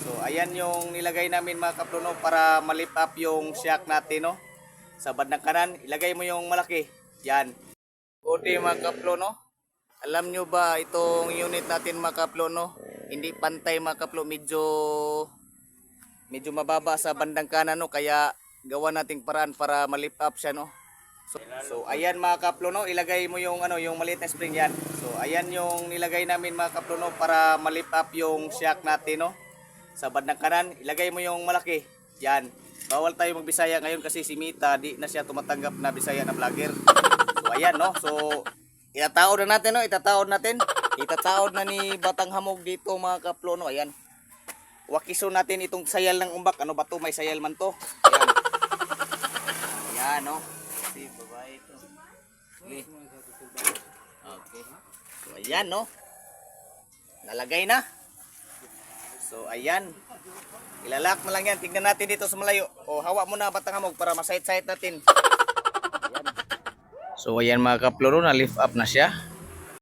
So ayan yung nilagay namin mga kaplo no para malip up yung shock natin no. Sa bandang kanan, ilagay mo yung malaki. Yan. Kuti mga kaplo no. Alam nyo ba itong unit natin mga kaplo no? Hindi pantay mga kaplo, medyo medyo mababa sa bandang kanan no kaya gawa nating paraan para malip up siya no. So, so ayan mga kaplo no, ilagay mo yung ano yung maliit na spring yan. So ayan yung nilagay namin mga kaplo no para malip up yung shock natin no. Sa bandang kanan, ilagay mo yung malaki. Yan. Bawal tayo magbisaya ngayon kasi si Mita di na siya tumatanggap na bisaya na vlogger. So ayan no. So itataod na natin no, itataod natin. Itataod na ni Batang Hamog dito mga kaplo no. Ayan. Wakiso natin itong sayal ng umbak. Ano ba to? May sayal man to. Ayan. Ayan no. Si babae ito. Okay. Okay. So ayan no. Nalagay na. So ayan. Ilalak mo lang yan. Tignan natin dito sa malayo. O hawa mo na batang hamog para masayit-sayit natin. Ayan. So ayan mga kaploro, na lift up na siya.